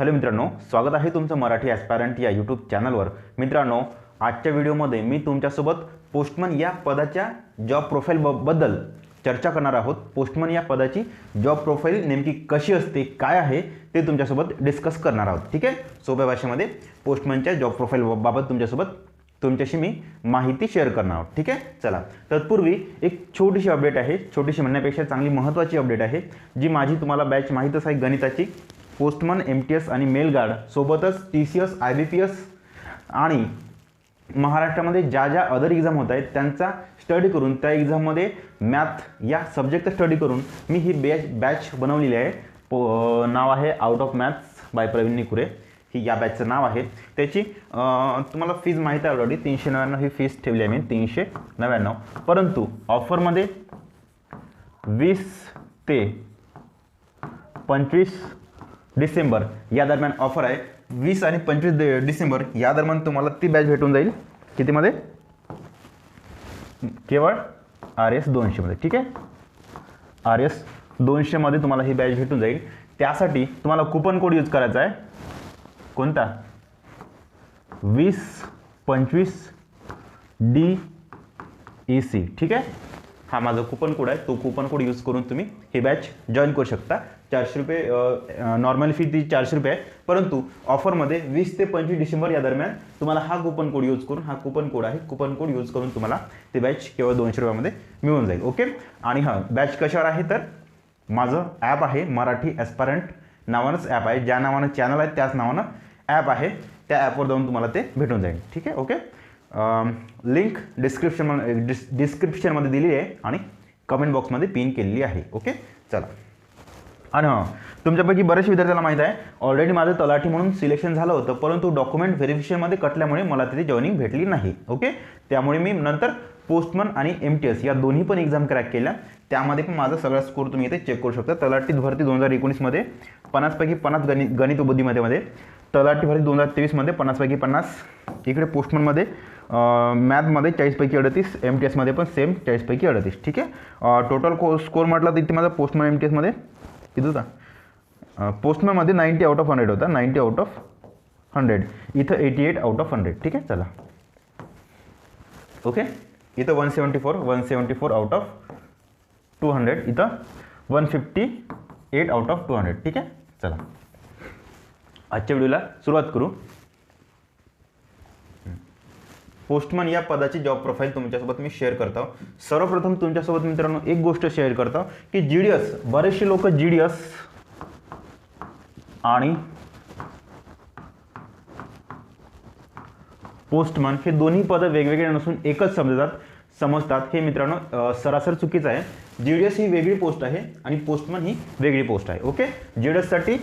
Hello मित्रांनो स्वागत आहे तुमचं मराठी ॲस्पॅरंट या यूट्यूब चॅनलवर मित्रांनो आजच्या व्हिडिओमध्ये मी तुमच्यासोबत पोस्टमन या पदाच्या जॉब प्रोफाईल ब बद्दल चर्चा करणार आहोत. पोस्टमन या पदाची जॉब प्रोफाईल नेमकी कशी असते काय आहे ते तुमच्यासोबत डिस्कस करणार आहोत. ठीक आहे? सोप्या भाषेमध्ये पोस्टमनच्या जॉब प्रोफाईल बाबत तुमच्यासोबत तुमच्याशी मी माहिती शेअर करणार आहोत. ठीक आहे? चला. तत्पूर्वी एक छोटीशी अपडेट आहे. छोटीशी म्हणण्यापेक्षा चांगली महत्त्वाची अपडेट आहे जी माझी तुम्हाला बॅच माहीतच आहे गणिताची. पोस्टमन एम टी एस आणि मेलगार्ड सोबतच T C S I B P S आणि महाराष्ट्रामध्ये ज्या ज्या अदर एक्झाम होत आहेत त्यांचा स्टडी करून त्या एक्झाममध्ये मॅथ या सब्जेक्टचा स्टडी करून मी ही बॅच बॅच बनवलेली आहे. पो नाव आहे out of maths by Praveen Nikure. ही या बॅचचं नाव आहे. त्याची तुम्हाला फीज माहीत आहे ऑलरेडी तीनशे नव्याण्णव ही फीज ठेवली आहे मी तीनशे नव्याण्णव. परंतु ऑफरमध्ये वीस ते पंचवीस डिसेंबर या दरम्यान ऑफर आहे. वीस आणि पंचवीस डिसेंबर या दरम्यान तुम्हाला ती बॅच भेटून जाईल. कितीमध्ये? केवळ आर एस दोनशेमध्ये ठीक आहे? आर एस दोनशेमध्ये तुम्हाला ही बॅच भेटून जाईल. त्यासाठी तुम्हाला कुपन कोड यूज करायचा आहे. कोणता? वीस पंचवीस डी ई सी ठीक आहे? हा माझा कुपन कोड आहे. तो कुपन कोड यूज करून तुम्ही ही बॅच जॉईन करू शकता. चारशे रुपये नॉर्मल फी ती चारशे रुपये आहे. परंतु ऑफरमध्ये वीस ते पंचवीस डिसेंबर या दरम्यान तुम्हाला हा कुपन कोड यूज करून हा कुपन कोड आहे. कुपन कोड यूज करून तुम्हाला ती बॅच केवळ दोनशे रुपयामध्ये मिळून जाईल. ओके आणि हां बॅच कशावर आहे तर माझं ॲप आहे मराठी ॲस्पारंट नावानंच ॲप आहे. ज्या नावानं चॅनल आहे त्याच नावानं ॲप आहे. त्या ॲपवर जाऊन तुम्हाला ते भेटून जाईल. ठीक आहे? ओके लिंक डिस्क्रिप्शन डिस् डिस्क्रिप्शनमध्ये दिली आहे आणि कमेंट बॉक्समध्ये पिन केलेली आहे. ओके चला. आणि हां तुमच्यापैकी बऱ्याच विद्यार्थ्याला माहीत आहे ऑलरेडी माझं तलाठी म्हणून सिलेक्शन झालं होतं परंतु डॉक्युमेंट व्हेरिफिकेशनमध्ये कटल्यामुळे मला तिथे जॉईनिंग भेटली नाही. ओके त्यामुळे मी नंतर पोस्टमन आणि एम टी एस या दोन्ही पण एक्झाम क्रॅक केल्या. त्यामध्ये पण माझा सगळा स्कोर तुम्ही इथे चेक करू शकता. तलाठी भरती दोन हजार एकोणीसमध्ये पन्नासपैकी पन्नास गणित गणित बुद्धीमध्येमध्ये तलाठी भरती दोन हजार तेवीसमध्ये पन्नासपैकी पन्नास इकडे पोस्टमनमध्ये मॅथमध्ये चाळीसपैकी अडतीस एम टी एसमध्ये पण सेम चाळीसपैकी अडतीस ठीक आहे? टोटल को स्कोर म्हटलं तर इथे माझा पोस्टमॅन एम टी एसमध्ये किती होता पोस्टमॅनमध्ये नाईंटी आउट ऑफ हंड्रेड होता नाईंटी आउट ऑफ हंड्रेड इथं eighty eight out of hundred ठीक आहे? चला. ओके इथं one seventy four one seventy four out of two hundred इथं one fifty eight out of two hundred ठीक आहे? चला. आजच्या व्हिडिओला सुरुवात करू. पोस्टमन या पदाची जॉब प्रोफाईल तुमच्यासोबत मी शेअर करतो. सर्वप्रथम तुमच्यासोबत मित्रांनो एक गोष्ट शेअर करतो की जी डी एस बरेचसे लोक जी डी एस आणि पोस्टमन हे दोन्ही पदं वेगवेगळे नसून एकच समजतात समजतात. हे मित्रांनो सरासर चुकीचं आहे. जी डी एस ही वेगळी पोस्ट आहे आणि पोस्टमन ही वेगळी पोस्ट आहे ओके? जी डी एससाठी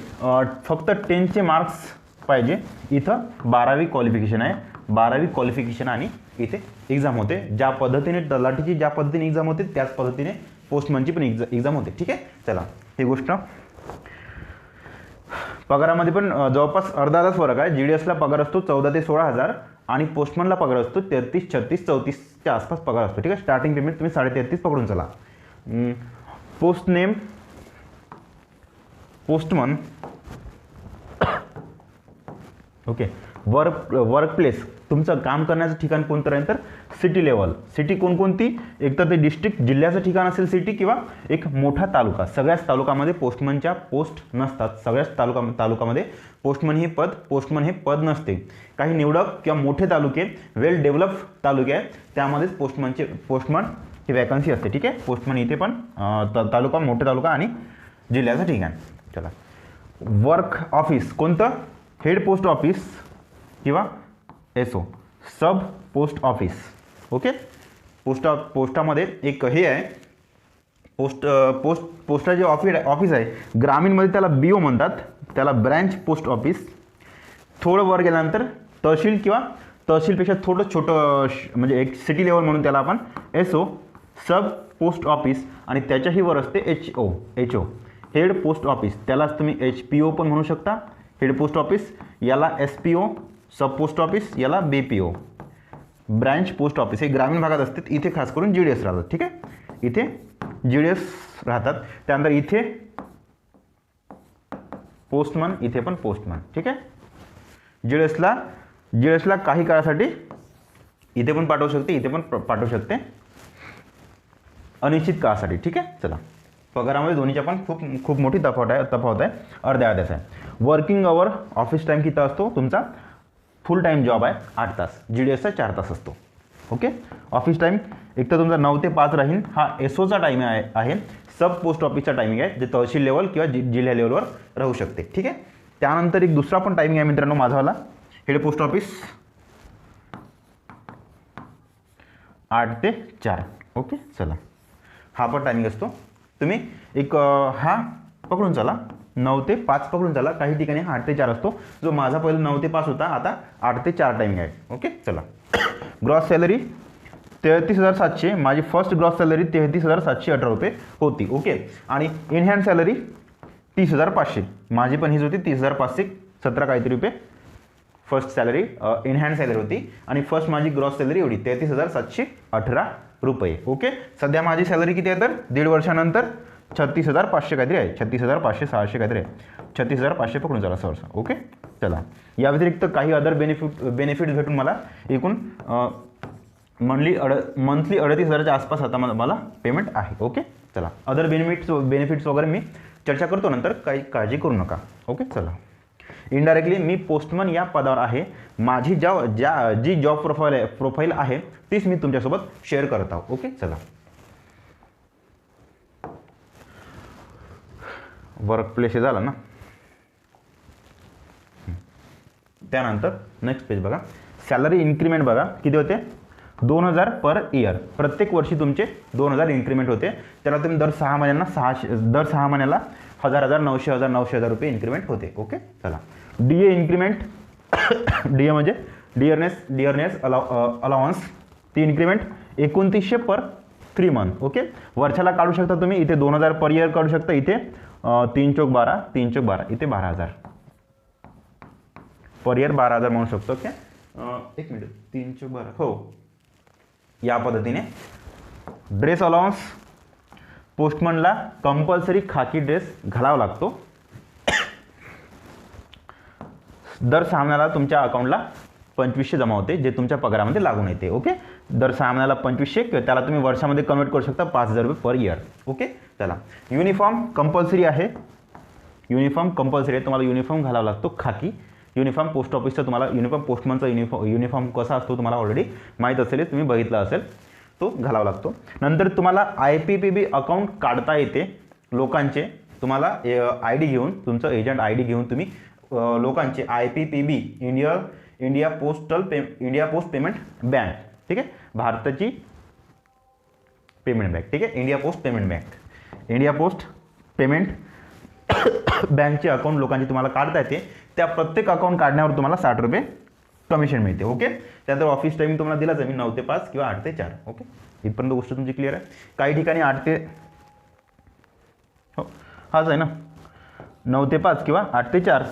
फक्त टेनचे मार्क्स पाहिजे. इथं बारावी क्वालिफिकेशन आहे. बारावी क्वालिफिकेशन आणि इथे एक्झाम होते. ज्या पद्धतीने तलाठीची ज्या पद्धतीने एक्झाम होते त्याच पद्धतीने पोस्टमनची पण एक्झा एक्झाम होते. ठीक आहे? चला ही गोष्ट. पगारामध्ये पण जवळपास अर्धा तास फरक आहे. जी डी एसला पगार असतो चौदा ते सोळा हजार आणि पोस्टमनला पगार असतो तेहतीस छत्तीस चौतीसच्या आसपास पगार असतो. ठीक आहे? स्टार्टिंग पेमेंट तुम्ही साडेतेहतीस पकडून चला. Post name postman okay. Work work place तुमचं काम करण्याचं ठिकाण कोणतं राहील तर? सिटी लेवल सिटी कोणकोणती? एक तर ते डिस्ट्रिक्ट जिल्ह्याचं ठिकाण असेल सिटी किंवा एक मोठा तालुका. सगळ्याच तालुकामध्ये पोस्टमनच्या पोस्ट नसतात. सगळ्याच तालुका तालुकामध्ये पोस्टमन हे पद पोस्टमन हे पद नसते. काही निवडक किंवा मोठे तालुके वेल डेव्हलप तालुके आहेत त्यामध्येच पोस्टमनचे पोस्टमन ही वॅकन्सी असते. ठीक आहे? पोस्टमन इथे पण तालुका मोठे तालुका आणि जिल्ह्याचं ठिकाण. चला. वर्क ऑफिस कोणतं? हेड पोस्ट ऑफिस किंवा S O sub post office. Okay? Post पोस्टामध्ये एक हे आहे. पोस्ट पोस्ट पोस्टाचे ऑफिस ऑफिस आहे ग्रामीणमध्ये त्याला बी ओ म्हणतात. त्याला ब्रँच पोस्ट ऑफिस. थोडं वर गेल्यानंतर तहसील किंवा तहसीलपेक्षा थोडं छोटं श- म्हणजे एक सिटी लेवल म्हणून त्याला आपण S O sub post office आणि त्याच्याही वर असते H O H O head post office. त्यालाच तुम्ही एच पी ओ पण म्हणू शकता. हेड पोस्ट ऑफिस याला S P O sub post office याला B P O branch post office हे ग्रामीण भागात असते इथे खास करून जी डी एस राहतात ठीक आहे? इथे जी डी एस राहतात. त्यानंतर इथे पोस्टमन इथे पण पोस्टमन ठीक आहे? जी डी एसला जी डी एसला काही काळासाठी इथे पण पाठवू शकते इथे पण पाठवू शकते. अनिश्चित काळासाठी ठीक आहे? चला. पगारामध्ये दोन्हीच्या पण खूप खूप मोठी तफावत आहे तफावत आहे. अर्ध्या अर्ध्याचा आहे. वर्किंग अवर ऑफिस टाईम किती असतो? तुमचा फुल टाईम जॉब आहे आठ तास. जी डी एसचा चार तास असतो. ओके ऑफिस टाईम एक तर तुमचा नऊ ते पाच राहील. हा एस ओचा टाईम आहे आहे. सब पोस्ट ऑफिसचा टायमिंग आहे जे तहसील लेवल किंवा जि जिल्हा लेवलवर राहू शकते. ठीक आहे? त्यानंतर एक दुसरा पण टायमिंग आहे मित्रांनो माझावाला. हेड पोस्ट ऑफिस आठ ते चार. ओके चला. हा पण टायमिंग असतो. तुम्ही एक हा पकडून चला. नऊ ते पाच पकडून चला. काही ठिकाणी हा आठ ते चार असतो. जो माझा पहिला नऊ ते पाच होता आता आठ ते चार टाईम आहे ओके चला. ग्रॉस सॅलरी तेहतीस हजार सातशे. माझी फर्स्ट ग्रॉस सॅलरी तेहतीस हजार सातशे अठरा रुपये होती. ओके आणि इन हँड सॅलरी तीस हजार पाचशे. माझी पण हीच होती तीस हजार पाचशे सतरा काहीतरी रुपये. First salary in hand salary होती. आणि फर्स्ट माझी ग्रॉस सॅलरी एवढी तेहतीस हजार सातशे अठरा रुपये. ओके सध्या माझी सॅलरी किती आहे तर दीड वर्षानंतर छत्तीस हजार पाचशे काहीतरी आहे. छत्तीस हजार पाचशे सहाशे काहीतरी आहे. छत्तीस हजार पाचशे पकडून चला सहर्ष ओके चला. या व्यतिरिक्त काही अदर बेनिफिट बेनिफिट भेटून मला एकूण uh, मंथली अड मंथली अडतीस हजाराच्या आसपास आता मला मला पेमेंट आहे. ओके चला. अदर बेनिफिट्स बेनिफिट्स वगैरे मी चर्चा करतो नंतर. काही काळजी करू नका. ओके चला. इनडायरेक्टली मी पोस्टमन या पदावर आहे. माझी ज्या ज्या जी जॉब प्रोफाईल आहे प्रोफाईल आहे तीच मी तुमच्यासोबत शेअर करत आहो. ओके चला. वर्क प्लेस हे झालं ना? त्यानंतर नेक्स्ट पेज बघा. सॅलरी इन्क्रीमेंट बघा. किती होते? दोन हजार पर इयर प्रत्येक वर्षी तुमचे दोन हजार इन्क्रीमेंट होते. त्याला तुम्ही दर सहा महिन्यांना सहाशे दर सहा महिन्याला हजार हजार नऊशे हजार नऊशे हजार रुपये इन्क्रीमेंट होते. ओके चला. D A increment D A म्हणजे डिअरनेस डिअरनेस अलाव अलावन्स ती इन्क्रीमेंट एकोणतीसशे पर थ्री मंथ ओके वर्षाला काढू शकता तुम्ही. इथे दोन हजार पर इयर काढू शकता इथे. तीन चौक बारा तीन चौक बारा. इथे बारा हजार. पर इयर बारा हजार म्हणू शकतो. ओके एक मिनिट. तीन चौक बारा. हो. या पद्धतीने. ड्रेस अलाउन्स पोस्टमनला कंपल्सरी खाकी ड्रेस घालावा लागतो. दर सामन्याला तुमच्या अकाउंटला पंचवीसशे जमा होते जे तुमच्या पगारामध्ये लागून येते ओके दर सहा महिन्याला पंचवीसशे किंवा त्याला तुम्ही वर्षामध्ये कन्वर्ट करू शकता पाच हजार रुपये पर इयर ओके चला. युनिफॉर्म कंपल्सरी आहे. युनिफॉर्म कंपल्सरी आहे. तुम्हाला युनिफॉर्म घालावा लागतो खाकी. युनिफॉर्म पोस्ट ऑफिसचा तुम्हाला युनिफॉर्म पोस्टमनचा युनिफॉर्म युनिफॉर्म कसा असतो तुम्हाला ऑलरेडी माहीत असेल तुम्ही बघितला असेल. तो घालावा लागतो. नंतर तुम्हाला I P P B account काढता येते लोकांचे. तुम्हाला आय डी घेऊन तुमचं एजंट आय डी घेऊन तुम्ही लोकांचे I P P B India India postal pay India post payment bank ठीक आहे? भारताची पेमेंट बँक ठीक आहे? India post payment bank India post payment बँकचे अकाउंट लोकांचे तुम्हाला काढता येते. त्या प्रत्येक अकाउंट काढण्यावर तुम्हाला साठ रुपये कमिशन मिळते. ओके? त्यानंतर ऑफिस टाईम तुम्हाला दिलाच आहे. मी नऊ ते पाच किंवा आठ ते चार. ओके इथपर्यंत गोष्ट तुमची क्लिअर आहे. काही ठिकाणी आठ ते हो हाच आहे ना? नऊ ते पाच किंवा आठ ते चार.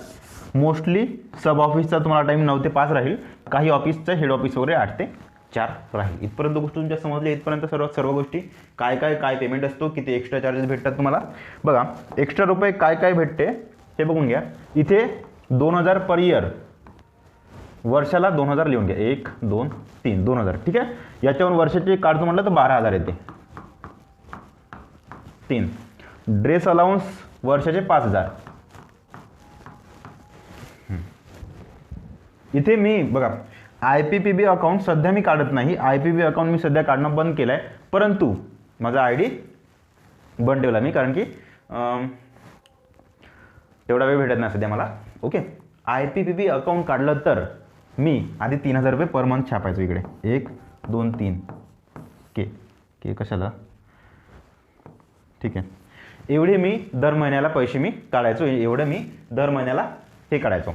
मोस्टली सब ऑफिसचा तुम्हाला टाईम नऊ ते पाच राहील. काही ऑफिसचं हेड ऑफिस वगैरे आठ ते चार राहील. इथपर्यंत गोष्ट तुमच्या समजल्या इथपर्यंत सर्व सर्व गोष्टी. काय काय काय पेमेंट असतो? किती एक्स्ट्रा चार्जेस भेटतात तुम्हाला? बघा एक्स्ट्रा रुपये काय काय भेटते? हे बघून घ्या. इथे दोन हजार पर इयर वर्षाला दोन हजार लिहून घ्या. एक दोन तीन दोन हजार. ठीक आहे? याच्यावरून वर्षाचे काढतो म्हटलं तर बारा हजार येते. तीन. ड्रेस अलाउन्स वर्षाचे पाच हजार. इथे मी बघा I P P B account सध्या मी काढत नाही. आय पी बी अकाउंट मी सध्या काढणं बंद केलं आहे परंतु माझा आय डी बंद ठेवला मी कारण की तेवढा वेळ भेटत नाही सध्या मला. Okay? I P P B account काढलं तर मी आधी तीन हजार रुपये पर मंथ छापायचो इकडे. एक दोन तीन. के. के कशाला? ठीक आहे. एवढे मी दर महिन्याला पैसे मी काढायचो. एवढं मी दर महिन्याला हे काढायचो.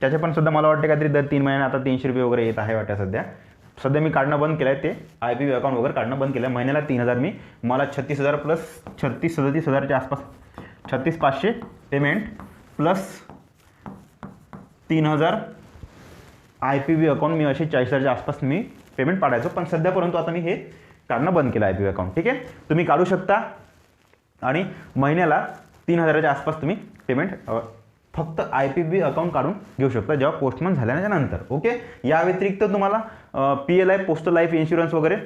त्याचे पण सुद्धा मला वाटते काहीतरी दर तीन महिन्याला आता तीनशे रुपये वगैरे येत आहे वाटतं सध्या. सध्या मी काढणं बंद केलं आहे ते आय पी अकाउंट वगैरे काढणं बंद केलं आहे महिन्याला तीन हजार मी. मला छत्तीस हजार प्लस छत्तीस सदतीस हजारच्या आसपास छत्तीस पाचशे पेमेंट प्लस तीन हजार आय पी बी अकाउंट मी असे चाळीस हजारच्या आसपास मी पेमेंट पाडायचो. पण सध्या परंतु आता मी हे काढणं बंद केलं आय पी बी अकाउंट ठीक आहे? तुम्ही काढू शकता. आणि महिन्याला तीन हजाराच्या आसपास तुम्ही पेमेंट फक्त आय पी बी अकाउंट काढून घेऊ शकता. जेव्हा पोस्टमन झाल्याच्यानंतर. ओके? या व्यतिरिक्त तुम्हाला P L I postal life insurance वगैरे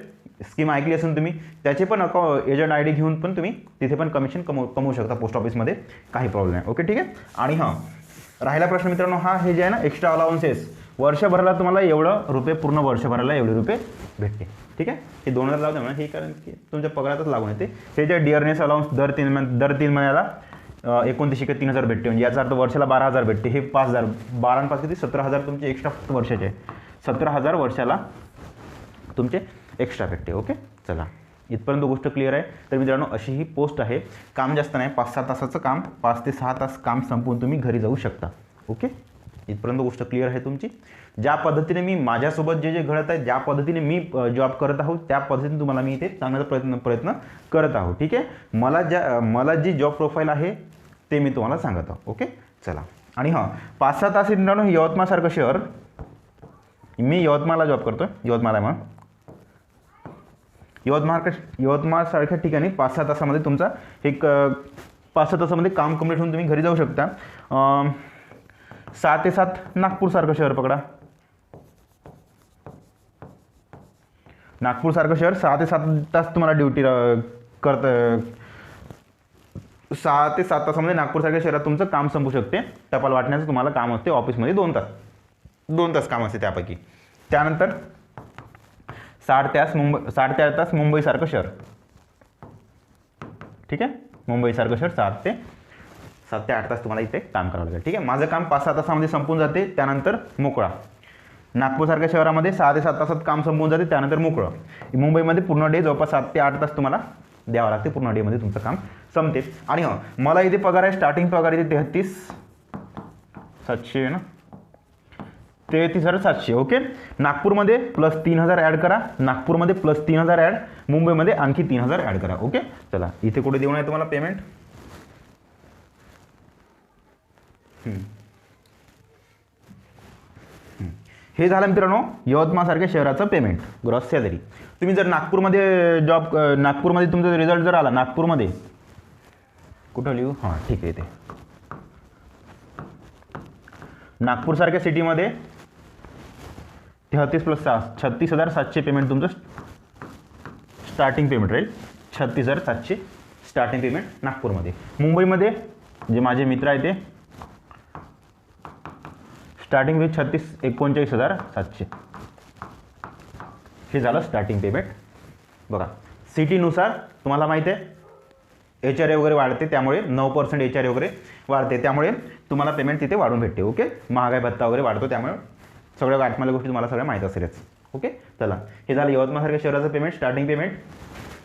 स्कीम ऐकली असेल तुम्ही त्याचे पण अकाउ एजंट आय डी घेऊन पण तुम्ही तिथे पण कमिशन कमवू कमवू शकता पोस्ट ऑफिसमध्ये काही प्रॉब्लेम नाही. ओके? ठीक आहे? आणि हां राहिला प्रश्न मित्रांनो हा हे जे आहे ना एक्स्ट्रा अलाउन्सेस वर्षभराला तुम्हाला एवढं रुपये पूर्ण वर्षभराला एवढे रुपये भेटते ठीक आहे? हे दोन हजार लावते म्हणा. हे कारण की तुमच्या पगारातच लागून येते. हे जे डिअरनेस अलाउन्स दर तीन महिन दर तीन महिन्याला एकोणतीसशे तीन हजार भेटते. म्हणजे याचा अर्थ वर्षाला बारा हजार भेटते. हे पाच हजार बारा आणि पाच किती? सतरा हजार तुमचे एक्स्ट्रा फक्त वर्षाचे आहे सतरा हजार वर्षाला तुमचे एक्स्ट्रा भेटते. ओके चला. इथपर्यंत गोष्ट क्लिअर आहे. तर मित्रांनो अशी ही पोस्ट आहे. काम जास्त नाही. पाच सहा तासाचं काम. पाच ते सहा तास काम संपवून तुम्ही घरी जाऊ शकता. ओके इथपर्यंत गोष्ट क्लिअर आहे तुमची. ज्या पद्धतीने मी माझ्यासोबत जे जे घडत आहे ज्या पद्धतीने मी जॉब करत आहोत त्या पद्धतीने तुम्हाला मी इथे सांगण्याचा प्रयत्न प्रयत्न करत आहोत ठीक आहे? मला ज्या मला जी जॉब प्रोफाईल आहे ते मी तुम्हाला सांगत आहो ओके? चला. आणि हां पाच सहा तास मित्रांनो यवतमाळसारखं शहर. मी यवतमाळला जॉब करतो यवतमाळ आहे मग यवतमाळ यवतमाळसारख्या ठिकाणी पाच सहा तासामध्ये तुमचा एक पाच सहा तासामध्ये काम कंप्लीट होऊन तुम्ही घरी जाऊ शकता. सहा ते सात नागपूरसारखं शहर पकडा. नागपूरसारखं शहर सहा ते सात तास तुम्हाला ड्युटी करत सहा ते सात तासामध्ये नागपूरसारख्या शहरात तुमचं काम संपू शकते. टपाल वाटण्याचं तुम्हाला काम असते. ऑफिसमध्ये दोन तास. दोन तास काम असते त्यापैकी. त्यानंतर साठ तास मुंबई साठ ते आठ तास मुंबईसारखं शहर. ठीक आहे? मुंबईसारखं शहर सात ते सात ते आठ तास तुम्हाला इथे काम करावं लागेल. ठीक आहे? माझं काम पाच सहा तासामध्ये संपून जाते त्यानंतर मोकळा. नागपूरसारख्या शहरामध्ये सहा ते सात तासात काम संपून जाते त्यानंतर मोकळं. मुंबईमध्ये पूर्ण डे जवळपास सात ते आठ तास तुम्हाला द्यावं लागते पूर्ण डेमध्ये तुमचं काम संपते. आणि हं मला इथे पगार आहे स्टार्टिंग पगार इथे तेहतीस सातशे आहे ना? तेहतीस हजार सातशे ओके? नागपूरमध्ये प्लस तीन हजार ॲड करा. नागपूरमध्ये प्लस तीन हजार ॲड मुंबईमध्ये आणखी तीन हजार ॲड करा ओके? चला इथे कुठे देऊ आहे तुम्हाला पेमेंट हे झालं मित्रांनो यवतमाळसारख्या शहराचं पेमेंट ग्रॉस सॅलरी तुम्ही जर नागपूरमध्ये जॉब नागपूरमध्ये तुमचा रिझल्ट जर आला नागपूरमध्ये कुठं लिहू? हां ठीक आहे ते नागपूरसारख्या सिटीमध्ये तेहतीस प्लस सहा छत्तीस हजार सातशे पेमेंट तुमचं स्टार्टिंग पेमेंट राहील. छत्तीस हजार सातशे स्टार्टिंग पेमेंट नागपूरमध्ये. मुंबईमध्ये जे माझे मित्र आहेत ते स्टार्टिंग विथ छत्तीस एकोणचाळीस हजार सातशे. हे झालं स्टार्टिंग पेमेंट बघा सिटीनुसार तुम्हाला माहिती आहे एच आर ए वगैरे वाढते त्यामुळे नऊ पर्सेंट एच आर ए वगैरे वाढते. त्यामुळे तुम्हाला पेमेंट तिथे वाढून भेटते ओके महागाई भत्ता वगैरे वाढतो त्यामुळे सगळ्या गाठमाल्या गोष्टी तुम्हाला सगळ्या माहीत असेलच ओके चला हे झालं यवतमाळसारख्या शहराचं पेमेंट स्टार्टिंग पेमेंट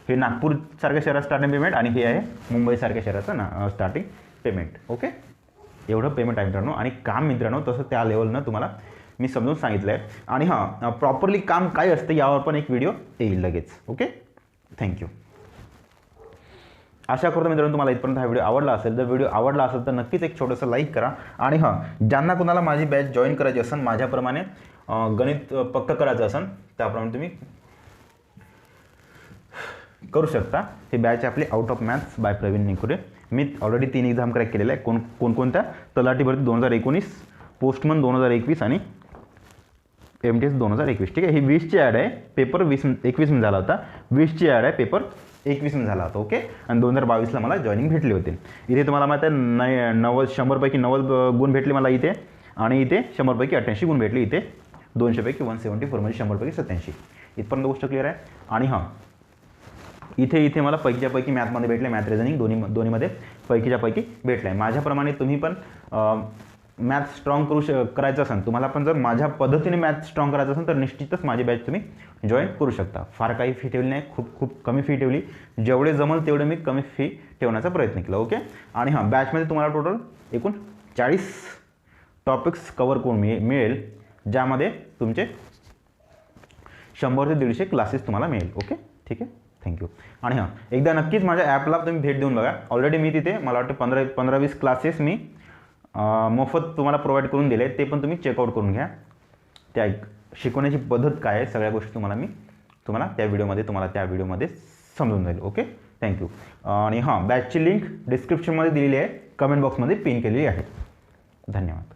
हे नागपूरसारख्या शहरात स्टार्टिंग पेमेंट आणि हे आहे मुंबईसारख्या शहराचं ना स्टार्टिंग पेमेंट ओके एवढं पेमेंट आहे मित्रांनो. आणि काम मित्रांनो तसं त्या लेवलनं तुम्हाला मी समजून सांगितलं आहे आणि हां प्रॉपरली काम काय असतं यावर पण एक व्हिडिओ येईल लगेच. ओके थँक्यू आशा करतो मित्रांनो तुम्हाला इथपर्यंत हा व्हिडिओ आवडला असेल. जर व्हिडिओ आवडला असेल तर नक्कीच एक छोटंसं लाईक करा. आणि हां ज्यांना कोणाला माझी बॅच जॉईन करायची असेल माझ्याप्रमाणे गणित पक्क करायचं असेल त्याप्रमाणे तुम्ही करू शकता. ही बॅच आपली out of maths by Praveen Nikure. Me already तीन एक्झाम क्रॅक केलेल्या आहे कोण कोणकोणत्या? तलाठी भरती दोन हजार एकोणीस पोस्टमन दोन हजार एकवीस आणि एम टी एस दोन हजार एकवीस. ठीक आहे? ही वीसची ॲड आहे. पेपर वीस एकवीसमध्ये झाला होता. वीसची ॲड आहे. पेपर एकवीसमध्ये झाला होता. ओके आणि दोन हजार बावीसला मला जॉईनिंग भेटली होती. इथे तुम्हाला माहिती आहे नाही नव्वद शंभरपैकी नव्वद गुण भेटले मला इथे. आणि इथे शंभरपैकी अठ्ठ्याऐंशी गुण भेटले इथे. दोनशेपैकी वन सेवन्टी फोर म्हणजे शंभरपैकी सत्याऐंशी. इथपर्यंत गोष्ट क्लिअर आहे? आणि हां इथे इथे मला पैकीच्या पैकी मॅथमध्ये भेटले मॅथ रिझनिंग दोन्ही दोन्हीमध्ये पैकीच्या पैकी भेटलं आहे माझ्याप्रमाणे तुम्ही पण मॅथ स्ट्रॉंग करू श करायचं असेल तुम्हाला पण जर माझ्या पद्धतीने मॅथ स्ट्रॉंग करायचं असेल तर निश्चितच माझी बॅच तुम्ही जॉईन करू शकता. फार काही फी ठेवली नाही खूप खूप कमी फी ठेवली. जेवढे जमल तेवढे मी कमी फी ठेवण्याचा प्रयत्न केला ओके आणि हां बॅचमध्ये तुम्हाला टोटल एकूण चाळीस टॉपिक्स कवर करून मिळे मिळेल ज्यामध्ये तुमचे शंभर ते दीडशे क्लासेस तुम्हाला मिळेल ओके ठीक आहे? थँक्यू आणि हां एकदा नक्कीच माझ्या ॲपला तुम्ही भेट देऊन बघा. ऑलरेडी मी तिथे मला वाटतं पंधरा पंधरा वीस क्लासेस मी मोफत तुम्हाला प्रोव्हाइड करून दिले ते पण तुम्ही चेकआउट करून घ्या. त्या शिकवण्याची पद्धत काय आहे सगळ्या गोष्टी तुम्हाला मी तुम्हाला त्या व्हिडिओमध्ये तुम्हाला त्या व्हिडिओमध्ये समजून जाईल. ओके थँक्यू आणि हां बॅचची लिंक डिस्क्रिप्शनमध्ये दिलेली आहे. कमेंट बॉक्समध्ये पिन केलेली आहे. धन्यवाद.